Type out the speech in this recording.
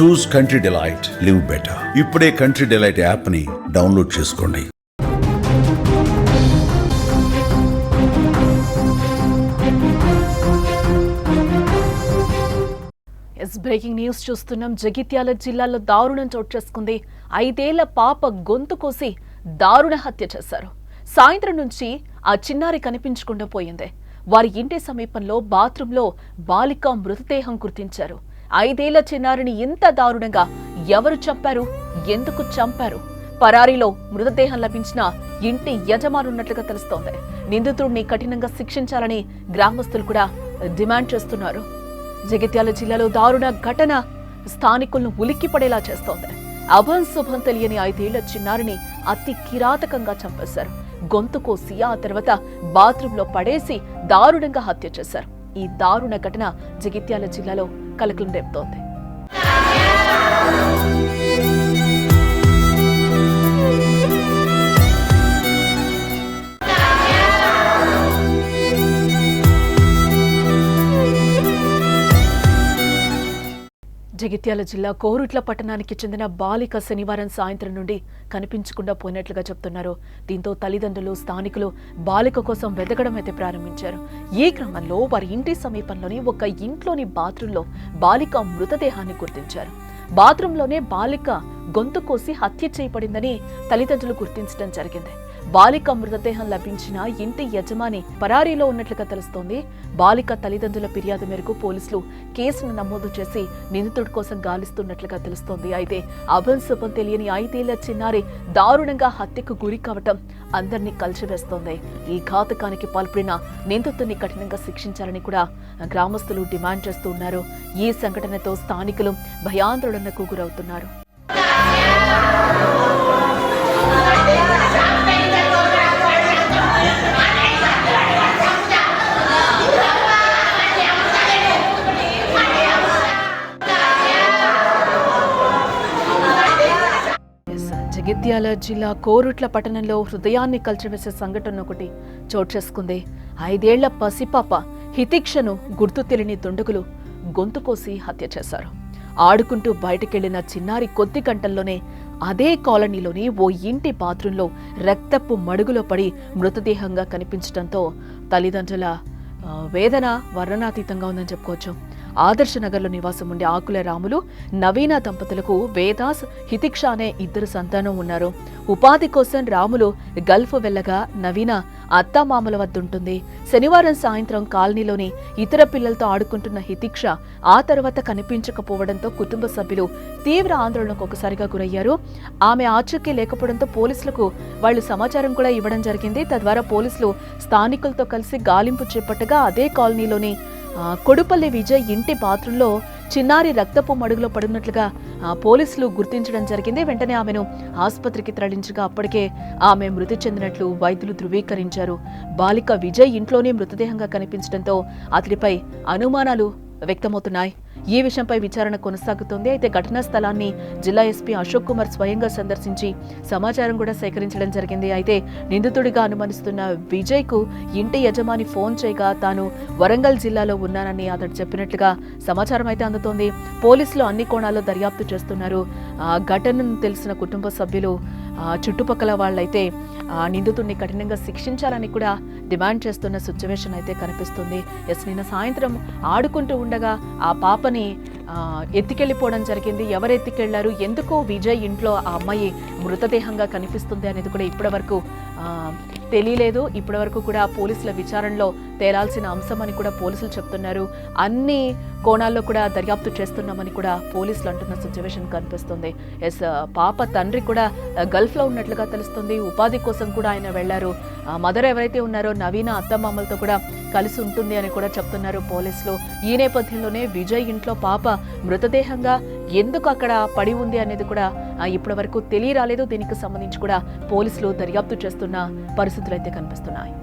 Choose Country Delight live better ఇప్పుడే country delight యాప్ని download చేసుకోండి. ఎస్ బ్రేకింగ్ న్యూస్ చూస్తున్నాం. జగిత్యాల జిల్లాలో దారుణం చోటు చేసుకుంది. ఐదేళ్ళ పాప గొంతు కోసి దారుణ హత్య చేశారు. సాయంత్రం నుంచి ఆ చిన్నారి కనిపించకుండా పోయింది. వారి ఇంటి సమీపంలో బాత్రూంలో బాలిక మృతదేహం గుర్తించారు. ఐదేళ్ళ చిన్నారిని ఇంత దారుణంగా ఎవరు చంపారు? ఎందుకు చంపారు? పరారీలో మృతదేహం లభించిన ఇంటి యజమానున్నట్లుగా తెలుస్తోంది. నిందితుడిని కఠినంగా శిక్షించాలని గ్రామస్తులు కూడా డిమాండ్ చేస్తున్నారు. జగిత్యాల జిల్లాలో దారుణ ఘటన స్థానికులను ఉలిక్కిపడేలా చేస్తోంది. అభం శుభం తెలియని ఐదేళ్ళ చిన్నారిని అతి కిరాతకంగా చంపేశారు. గొంతు కోసి ఆ తర్వాత బాత్రూంలో పడేసి దారుణంగా హత్య చేశారు. ఈ దారుణ ఘటన జగిత్యాల జిల్లాలో కలకలం రేపుతోంది. జగిత్యాల జిల్లా కోరుట్ల పట్టణానికి చెందిన బాలిక శనివారం సాయంత్రం నుండి కనిపించకుండా పోయినట్లుగా చెప్తున్నారు. దీంతో తల్లిదండ్రులు స్థానికులు బాలిక కోసం వెతకడం అయితే ప్రారంభించారు. ఈ క్రమంలో వారి ఇంటి సమీపంలోని ఒక ఇంట్లోని బాత్రూంలో బాలిక మృతదేహాన్ని గుర్తించారు. బాత్రూంలోనే బాలిక గొంతు కోసి హత్య చేయబడిందని తల్లిదండ్రులు గుర్తించడం జరిగింది. బాలిక మృతదేహం లభించిన ఇంటి యజమాని పరారీలో ఉన్నట్లుగా తెలుస్తోంది. బాలిక తల్లిదండ్రుల ఫిర్యాదు మేరకు పోలీసులు కేసును నమోదు చేసి నిందితుడి కోసం గాలిస్తున్నట్లుగా తెలుస్తోంది. అయితే అభన్ శుభం తెలియని ఐదేళ్ళ చిన్నారి దారుణంగా హత్యకు గురి కావటం అందరినీ కలిసివేస్తోంది. ఈ ఘాతకానికి పాల్పడిన నిందితుడిని కఠినంగా శిక్షించాలని కూడా గ్రామస్తులు డిమాండ్ చేస్తూ ఉన్నారు. ఈ సంఘటనతో స్థానికులు భయాందోళనకు గురవుతున్నారు. జగిత్యాల జిల్లా కోరుట్ల పట్టణంలో హృదయాన్ని కలిచివేసే సంఘటన ఒకటి చోటు చేసుకుంది. ఐదేళ్ళ పసిపాప హితిక్షను గుర్తు తెలియని దుండగులు గొంతు కోసి హత్య చేశారు. ఆడుకుంటూ బయటకెళ్ళిన చిన్నారి కొద్ది గంటల్లోనే అదే కాలనీలోని ఓ ఇంటి బాత్రూంలో రక్తపు మడుగులో పడి మృతదేహంగా కనిపించడంతో తల్లిదండ్రుల వేదన వర్ణనాతీతంగా ఉందని చెప్పుకోవచ్చు. ఆదర్శ నగర్లో నివాసం ఉండే ఆకుల రాములు నవీన దంపతులకు వేదాస్ హితిక్ష అనే ఇద్దరు సంతానం ఉన్నారు. ఉపాధి కోసం రాములు గల్ఫ్ వెళ్ళగా నవీన అత్తామామల వద్ద ఉంటుంది శనివారం సాయంత్రం కాలనీలోని ఇతర పిల్లలతో ఆడుకుంటున్న హితిక్ష ఆ తర్వాత కనిపించకపోవడంతో కుటుంబ సభ్యులు తీవ్ర ఆందోళనకు ఒకసారిగా గురయ్యారు. ఆమె ఆచూకీ లేకపోవడంతో పోలీసులకు వాళ్ళు సమాచారం కూడా ఇవ్వడం జరిగింది. తద్వారా పోలీసులు స్థానికులతో కలిసి గాలింపు చేపట్టగా అదే కాలనీలోని కొడుపల్లి విజయ్ ఇంటి బాత్రూంలో చిన్నారి రక్తపు మడుగులో పడినట్లుగా పోలీసులు గుర్తించడం జరిగింది. వెంటనే ఆమెను ఆసుపత్రికి తరలించగా అప్పటికే ఆమె మృతి చెందినట్లు వైద్యులు ధృవీకరించారు. బాలిక విజయ్ ఇంట్లోనే మృతదేహంగా కనిపించడంతో అతడిపై అనుమానాలు వ్యక్తమవుతున్నాయి. ఈ విషయంపై విచారణ కొనసాగుతోంది. అయితే ఘటనా స్థలాన్ని జిల్లా ఎస్పీ అశోక్ కుమార్ స్వయంగా సందర్శించి సమాచారం కూడా సేకరించడం జరిగింది. అయితే నిందితుడిగా అనుమానిస్తున్న విజయ్కు ఇంటి యజమాని ఫోన్ చేయగా తాను వరంగల్ జిల్లాలో ఉన్నానని అతడు చెప్పినట్లుగా సమాచారం అయితే అందుతోంది. పోలీసులు అన్ని కోణాల్లో దర్యాప్తు చేస్తున్నారు. ఆ ఘటనను తెలిసిన కుటుంబ సభ్యులు చుట్టుపక్కల వాళ్ళైతే ఆ నిందితుడిని కఠినంగా శిక్షించాలని కూడా డిమాండ్ చేస్తున్న సిచ్యువేషన్ అయితే కనిపిస్తుంది. ఎస్ నిన్న సాయంత్రం ఆడుకుంటూ ఉండగా ఆ పాపని ఎత్తికెళ్ళిపోవడం జరిగింది. ఎవరు ఎత్తికెళ్ళారు? ఎందుకో విజయ్ ఇంట్లో ఆ అమ్మాయి మృతదేహంగా కనిపిస్తుంది అనేది కూడా ఇప్పటివరకు తెలియలేదు. ఇప్పటివరకు కూడా పోలీసుల విచారణలో తేలాల్సిన అంశం అని కూడా పోలీసులు చెప్తున్నారు. అన్ని కోణాల్లో కూడా దర్యాప్తు చేస్తున్నామని కూడా పోలీసులు అంటున్న సిచ్యువేషన్ కనిపిస్తుంది. ఎస్ పాప తండ్రి కూడా గల్ఫ్లో ఉన్నట్లుగా తెలుస్తుంది. ఉపాధి కోసం కూడా ఆయన వెళ్ళారు మదర్ ఎవరైతే ఉన్నారో నవీన అత్తమామలతో కూడా కలిసి ఉంటుంది అని కూడా చెప్తున్నారు పోలీసులు. ఈ నేపథ్యంలోనే విజయ్ ఇంట్లో పాప మృతదేహంగా ఎందుకు అక్కడ పడి ఉంది అనేది కూడా ఇప్పటి వరకు తెలియరాలేదు. దీనికి సంబంధించి కూడా పోలీసులు దర్యాప్తు చేస్తున్న పరిస్థితులు అయితే కనిపిస్తున్నాయి.